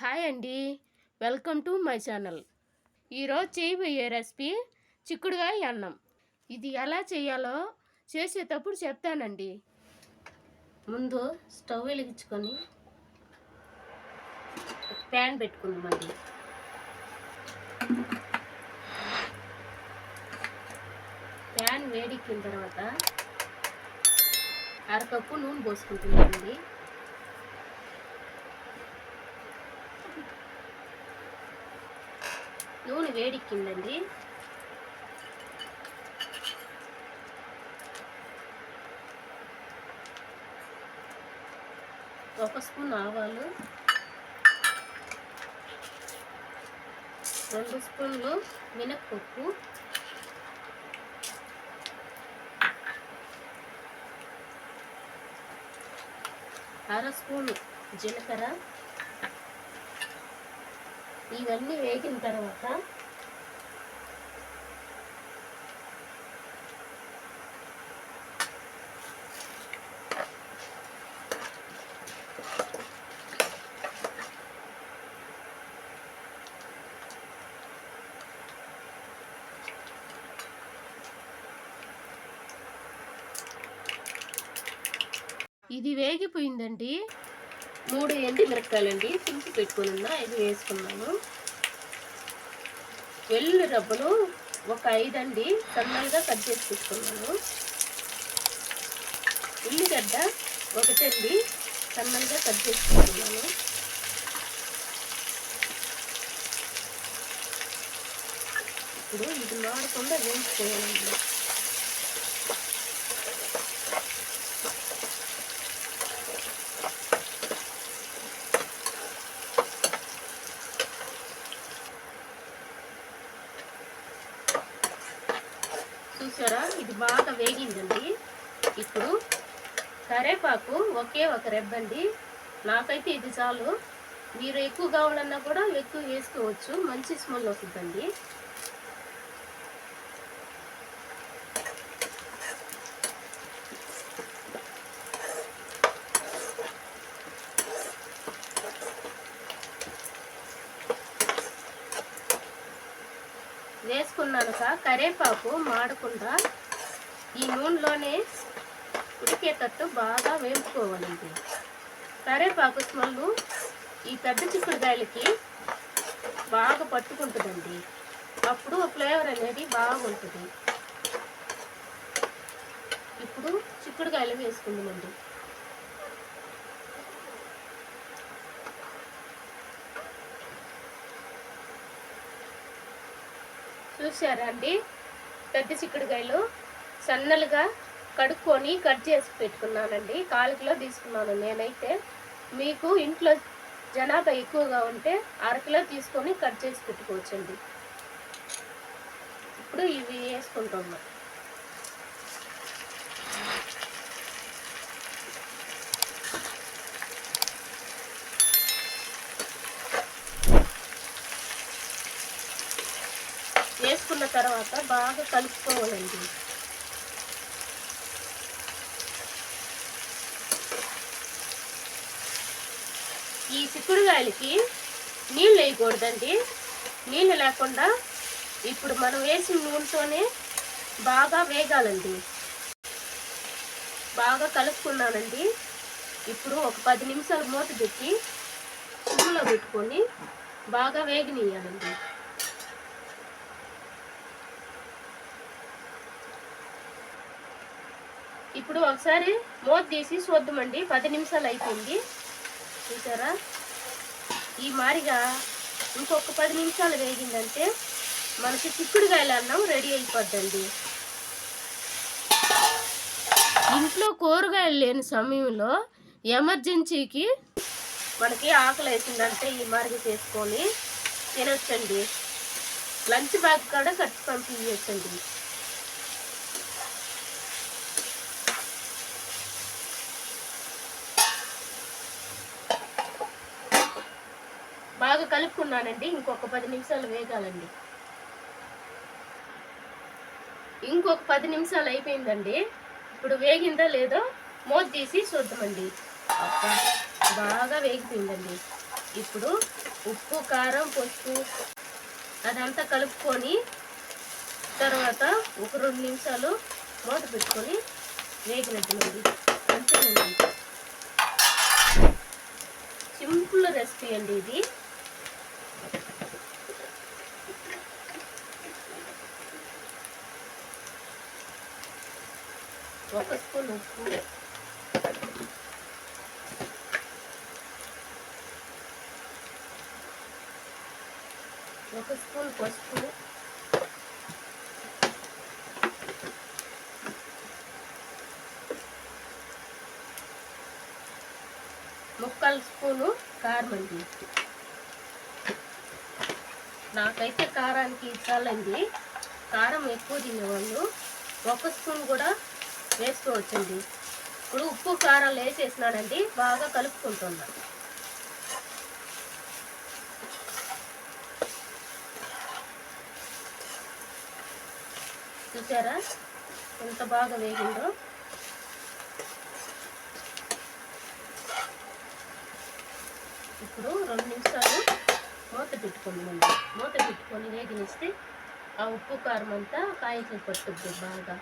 Hi అండి. Welcome to my channel. ఈరోజు చేయబోయే రెసిపీ చిక్కుడుగాయ అన్నం. ఇది ఎలా చేయాలో చేసేటప్పుడు చెప్తానండి. ముందు స్టవ్ వెలిగించుకొని ప్యాన్ పెట్టుకుందామండి. ప్యాన్ వేడెక్కిన తర్వాత అరకప్పు నూనె పోసుకుంటున్నామండి నూనె వేడెక్కిందండి ఒక స్పూన్ ఆవాలు రెండు స్పూన్లు మినప్పప్పు అర స్పూను జీలకర్ర. ఇవన్నీ వేగిన తర్వాత ఇది వేగిపోయిందండి. మూడు ఎండి మిరపకాయలండి. పులుసు పెట్టుకుని ఉన్నా ఇది వేసుకున్నాను. వెల్లుల్లి రబ్బలు ఒక ఐదండి. సన్నగా కట్ చేసి పెట్టుకున్నాను. ఉల్లిగడ్డ ఒకటండి. సన్నగా కట్ చేసి పెట్టుకున్నాను. ఇప్పుడు ఇది మాడకుండా వేయించుకోవాలండి. చూసారా? ఇది బాగా వేగిందండి. ఇప్పుడు కరేపాకు ఒకే ఒక రెబ్బండి. నాకైతే ఇది చాలు. మీరు ఎక్కువ కావాలన్నా కూడా ఎక్కువ వేసుకోవచ్చు. మంచి స్మెల్ వస్తుందండి. కనుక కరేపాకు మాడకుండా ఈ నూనెలోనే ఉడికేటట్టు బాగా వేపుకోవాలండి. కరేపాకు స్మెల్ ఈ పెద్ద చిక్కుడుకాయలకి బాగా పట్టుకుంటుందండి. అప్పుడు ఫ్లేవర్ అనేది బాగుంటుంది. ఇప్పుడు చిక్కుడుకాయలు వేసుకుందామండి. చూసారా అండి పెద్ద చిక్కుడుకాయలు సన్నలుగా కడుక్కొని కట్ చేసి పెట్టుకున్నానండి. కాలు కిలో తీసుకున్నాను నేనైతే. మీకు ఇంట్లో జనాభా ఎక్కువగా ఉంటే అరకిలో తీసుకొని కట్ చేసి పెట్టుకోవచ్చండి. ఇప్పుడు ఇవి వేసుకుంటున్నాం వేసుకున్న తర్వాత బాగా కలుపుకోవాలండి. ఈ చిక్కుడుగాయలకి నీళ్ళు వేయకూడదండి. నీళ్ళు లేకుండా ఇప్పుడు మనం వేసిన నూనెతోనే బాగా వేగాలండి. బాగా కలుపుకున్నానండి. ఇప్పుడు ఒక పది నిమిషాలు మూత పెట్టి సిమ్లో పెట్టుకొని బాగా వేగనీయాలండి ఇప్పుడు ఒకసారి మూత తీసి చూద్దామండి. పది నిమిషాలు అయిపోయింది. చూసారా? ఈ మారిగా ఇంకొక పది నిమిషాలు వేగిందంటే మనకి చిక్కుడుకాయలు అన్నం రెడీ అయిపోద్దండి. ఇంట్లో కూరగాయలు లేని సమయంలో ఎమర్జెన్సీకి మనకి ఆకలి వేసిందంటే ఈ మార్గ చేసుకొని తినొచ్చండి. లంచ్ బ్యాగ్ కూడా కట్టి పంపించండి బాగా కలుపుకున్నానండి. ఇంకొక పది నిమిషాలు వేగాలండి. ఇంకొక పది నిమిషాలు అయిపోయిందండి. ఇప్పుడు వేగిందో లేదో మూత తీసి చూద్దామండి. బాగా వేగిపోయిందండి. ఇప్పుడు ఉప్పు కారం పసుపు అదంతా కలుపుకొని తర్వాత ఒక రెండు నిమిషాలు మూత పెట్టుకొని వేగినట్టునండి. అంతేనండి. సింపుల్ రెసిపీ అండి ఇది. ఒక స్పూన్ ఉప్పు ఒక స్పూన్ పసుపు ముక్కలు స్పూను కారం అండి. నాకైతే కారానికి ఇచ్చాలండి. కారం ఎక్కువ తినేవాళ్ళు. ఒక స్పూన్ కూడా వేసుకోవచ్చండి. ఇప్పుడు ఉప్పు కారాలు వేసేసినానండి బాగా కలుపుకుంటున్నా. చూసారా? ఎంత బాగా వేగిందో. ఇప్పుడు రెండు నిమిషాలు మూత పెట్టుకుందామండి మూత పెట్టుకొని వేగినిస్తే ఆ ఉప్పు కారం అంతా కాయకి పట్టుద్ది బాగా.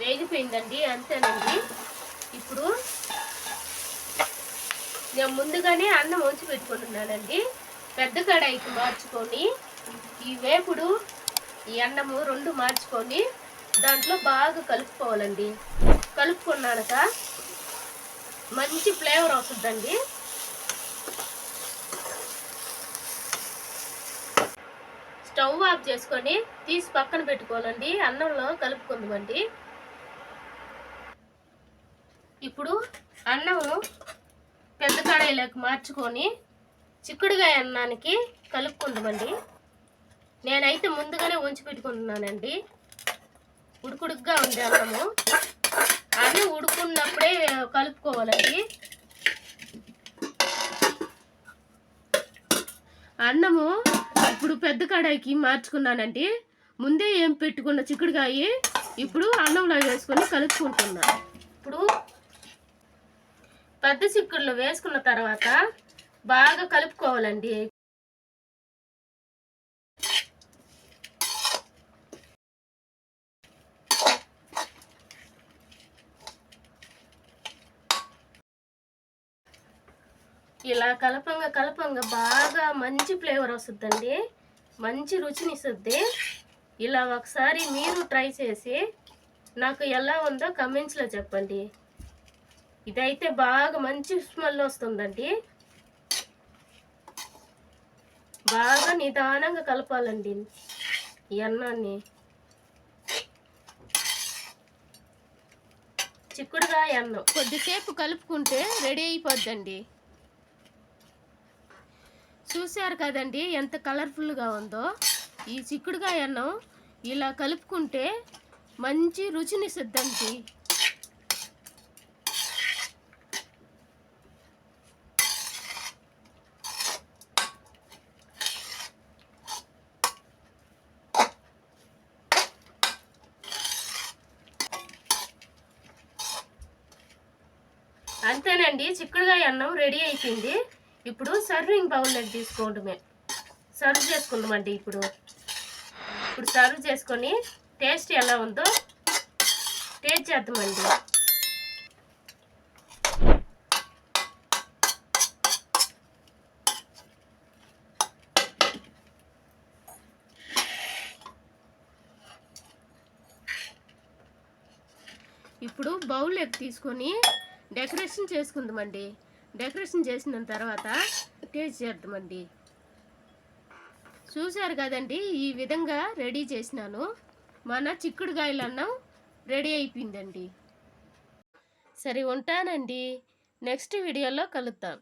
వేగిపోయిందండి అంతేనండి. ఇప్పుడు నేను ముందుగానే అన్నం ఉంచి పెట్టుకుంటున్నానండి. పెద్ద కడాయికి మార్చుకొని ఈ వేపుడు ఈ అన్నము రెండు మార్చుకొని దాంట్లో బాగా కలుపుకోవాలండి. కలుపుకున్నాక మంచి ఫ్లేవర్ వస్తుందండి. స్టవ్ ఆఫ్ చేసుకొని తీసి పక్కన పెట్టుకోవాలండి. అన్నంలో కలుపుకుందామండి. ఇప్పుడు అన్నము పెద్ద కడాయిలోకి మార్చుకొని చిక్కుడుగాయ అన్నానికి కలుపుకుందామండి. నేనైతే ముందుగానే ఉంచి పెట్టుకుంటున్నానండి. ఉడుకుడుగ్గా ఉంది అన్నము. అన్నం ఉడుకున్నప్పుడే కలుపుకోవాలండి. అన్నము ఇప్పుడు పెద్ద కడాయికి మార్చుకున్నానండి. ముందే ఏం పెట్టుకున్న చిక్కుడుకాయ ఇప్పుడు అన్నంలో వేసుకొని కలుపుకుంటున్నాను ఇప్పుడు పెద్ద చిక్కుడులో వేసుకున్న తర్వాత బాగా కలుపుకోవాలండి. ఇలా కలపంగా కలపంగా బాగా మంచి ఫ్లేవర్ వస్తుందండి. మంచి రుచిని ఇస్తుంది. ఇలా ఒకసారి మీరు ట్రై చేసి నాకు ఎలా ఉందో కమెంట్స్లో చెప్పండి. ఇదైతే బాగా మంచి స్మెల్ వస్తుందండి. బాగా నిదానంగా కలపాలండి ఈ అన్నాన్ని. చిక్కుడుకాయ అన్నం. కొద్దిసేపు కలుపుకుంటే రెడీ అయిపోద్దండి. చూశారు కదండి ఎంత కలర్ఫుల్గా ఉందో? ఈ చిక్కుడుకాయ అన్నం ఇలా కలుపుకుంటే మంచి రుచిని సిద్ధండి అంతేనండి చిక్కుడుగాయ అన్నం రెడీ అయిపోయింది. ఇప్పుడు సర్వింగ్ బౌల్లోకి తీసుకోవడమే. సర్వ్ చేసుకుందామండి ఇప్పుడు. ఇప్పుడు సర్వ్ చేసుకొని టేస్ట్ ఎలా ఉందో టేస్ట్ చేద్దామండి. ఇప్పుడు బౌల్ ఎగ్ తీసుకొని డెకరేషన్ చేసుకుందామండి. డెకరేషన్ చేసిన తర్వాత టేస్ట్ చేద్దామండి. చూశారు కదండి ఈ విధంగా రెడీ చేసినాను. మన చిక్కుడుకాయలు అన్నం రెడీ అయిపోయిందండి. సరే ఉంటానండి. నెక్స్ట్ వీడియోలో కలుద్దాం.